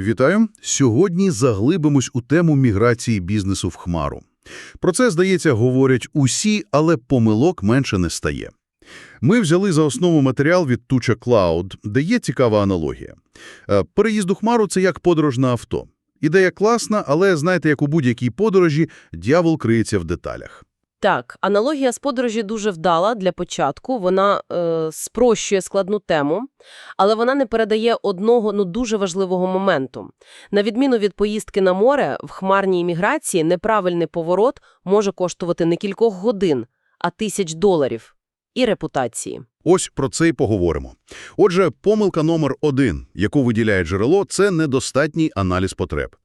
Вітаю! Сьогодні заглибимось у тему міграції бізнесу в Хмару. Про це, здається, говорять усі, але помилок менше не стає. Ми взяли за основу матеріал від Туча Cloud, де є цікава аналогія. Е, Переїзд у Хмару – це як подорож на авто. Ідея класна, але, знаєте, як у будь-якій подорожі, дьявол криється в деталях. Так, аналогія з подорожі дуже вдала для початку. Вона е, спрощує складну тему, але вона не передає одного ну дуже важливого моменту. На відміну від поїздки на море, в хмарній міграції неправильний поворот може коштувати не кількох годин, а тисяч доларів і репутації. Ось про це й поговоримо. Отже, помилка номер один, яку виділяє джерело, це недостатній аналіз потреб.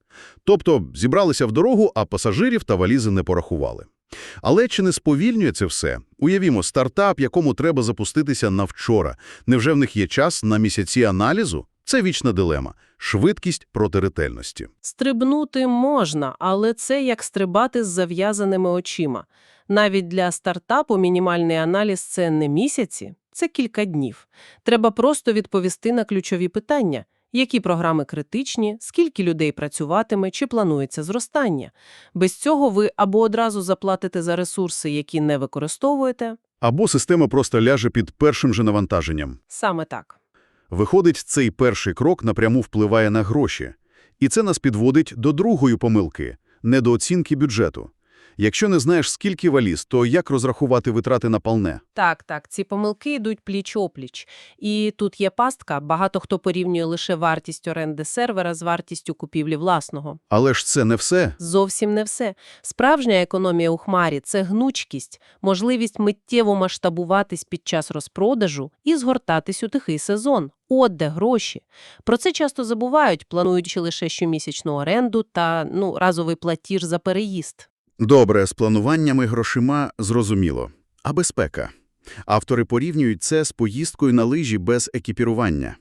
Тобто зібралися в дорогу, а пасажирів та валізи не порахували. Але чи не сповільнює це все? Уявімо, стартап, якому треба запуститися на вчора. Невже в них є час на місяці аналізу? Це вічна дилема. Швидкість проти ретельності. Стрибнути можна, але це як стрибати з зав'язаними очима. Навіть для стартапу мінімальний аналіз – це не місяці, це кілька днів. Треба просто відповісти на ключові питання. Які програми критичні, скільки людей працюватиме, чи планується зростання. Без цього ви або одразу заплатите за ресурси, які не використовуєте. Або система просто ляже під першим же навантаженням. Саме так. Виходить, цей перший крок напряму впливає на гроші. І це нас підводить до другої помилки – недооцінки бюджету. Якщо не знаєш, скільки валіз, то як розрахувати витрати на палне? Так, так, ці помилки йдуть пліч-опліч. І тут є пастка, багато хто порівнює лише вартість оренди сервера з вартістю купівлі власного. Але ж це не все. Зовсім не все. Справжня економія у хмарі – це гнучкість, можливість миттєво масштабуватись під час розпродажу і згортатись у тихий сезон. От де гроші. Про це часто забувають, плануючи лише щомісячну оренду та ну, разовий платіж за переїзд. Добре, з плануваннями грошима зрозуміло. А безпека? Автори порівнюють це з поїздкою на лижі без екіпірування.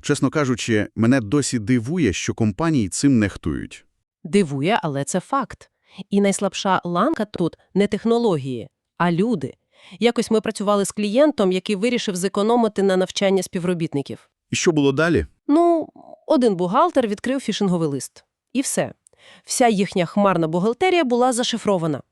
Чесно кажучи, мене досі дивує, що компанії цим нехтують. Дивує, але це факт. І найслабша ланка тут не технології, а люди. Якось ми працювали з клієнтом, який вирішив зекономити на навчання співробітників. І що було далі? Ну, один бухгалтер відкрив фішинговий лист. І все. Вся їхня хмарна бухгалтерія була зашифрована.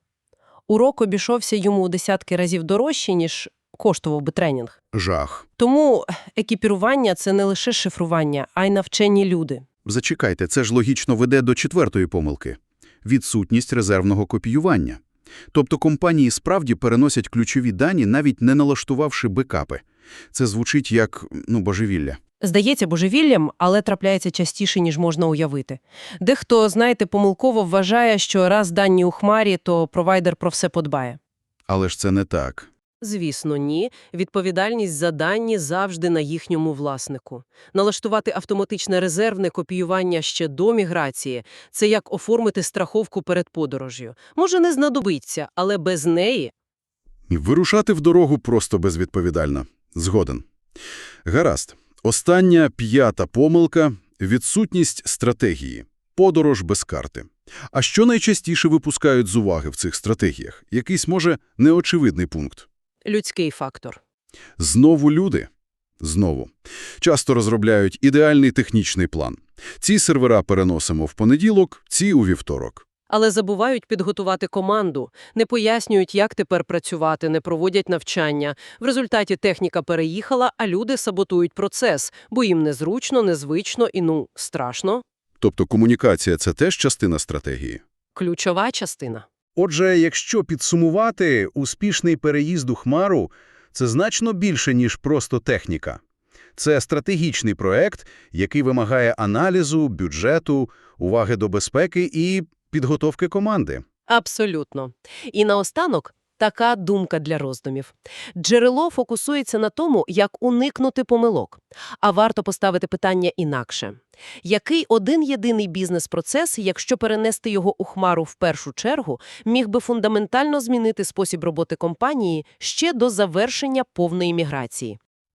Урок обійшовся йому у десятки разів дорожче, ніж коштував би тренінг. Жах. Тому екіпірування – це не лише шифрування, а й навчені люди. Зачекайте, це ж логічно веде до четвертої помилки – відсутність резервного копіювання. Тобто компанії справді переносять ключові дані, навіть не налаштувавши бекапи. Це звучить як, ну, божевілля. Здається божевіллям, але трапляється частіше, ніж можна уявити. Дехто, знаєте, помилково вважає, що раз дані у хмарі, то провайдер про все подбає. Але ж це не так. Звісно, ні. Відповідальність за дані завжди на їхньому власнику. Налаштувати автоматичне резервне копіювання ще до міграції – це як оформити страховку перед подорожю. Може, не знадобиться, але без неї Вирушати в дорогу просто безвідповідально. Згоден. Гаразд. Остання п'ята помилка – відсутність стратегії. Подорож без карти. А що найчастіше випускають з уваги в цих стратегіях? Якийсь, може, неочевидний пункт. людський фактор. Знову люди. Знову. Часто розробляють ідеальний технічний план. Ці сервера переносимо в понеділок, ці у вівторок. Але забувають підготувати команду, не пояснюють, як тепер працювати, не проводять навчання. В результаті техніка переїхала, а люди саботують процес, бо їм незручно, незвично і, ну, страшно. Тобто комунікація – це теж частина стратегії. Ключова частина. Отже, якщо підсумувати, успішний переїзд у Хмару – це значно більше, ніж просто техніка. Це стратегічний проект, який вимагає аналізу, бюджету, уваги до безпеки і підготовки команди. Абсолютно. І наостанок така думка для роздумів. Джерело фокусується на тому, як уникнути помилок. А варто поставити питання інакше. Який один єдиний бізнес-процес, якщо перенести його у хмару в першу чергу, міг би фундаментально змінити спосіб роботи компанії ще до завершення повної міграції?